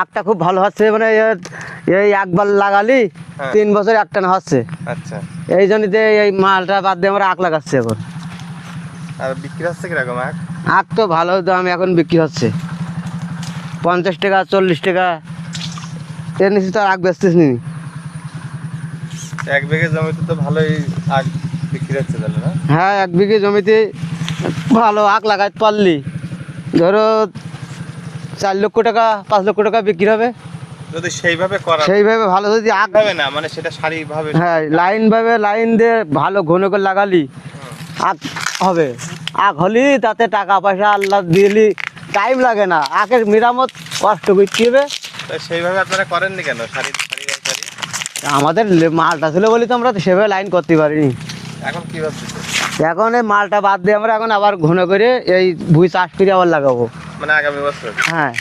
আখটা খুব ভালো হচ্ছে মানে এই একবার লাগালি হ্যাঁ। তিন বছর একটানা হচ্ছে। আচ্ছা। এই জন্যতে এই মালটা বাদ দিয়ে আমরা আখ লাগাচ্ছি এখন। আর বিক্রি হচ্ছে কীরকম আখ? আখ তো ভালো দাম এখন বিক্রি হচ্ছে। পঞ্চাশ টাকা চল্লিশ টাকা। এর নিচে তো আর আখ বেচতেছ নি। এক বিঘে জমিতে তো ভালোই আখ বিক্রি হচ্ছে তাহলে না? হ্যাঁ এক বিঘে জমিতে ভালো আখ লাগাইতে পারলি। ধরো চার লক্ষ টাকা পাঁচ লক্ষ টাকা বিক্রি হবে। যদি সেইভাবে করা সেইভাবে ভালো যদি না মানে সেটা সারিভাবে হ্যাঁ লাইন ভাবে লাইন দিয়ে ভালো ঘন করে লাগালি হবে। হলি তাতে টাকা পয়সা আল্লাহ দিলি টাইম লাগে না। মেরামত কষ্ট করতে হবে। সেইভাবে আপনারা করেননি কেন? সারি আমাদের মালটা ছিল বলি তো আমরা তো সেভাবে লাইন করতে পারিনি। এখন কি এখন এই মালটা বাদ দিয়ে আমরা এখন আবার ঘন করে এই ভুই চাষ করে আবার লাগাবো। মানে আগামী বছর। হ্যাঁ।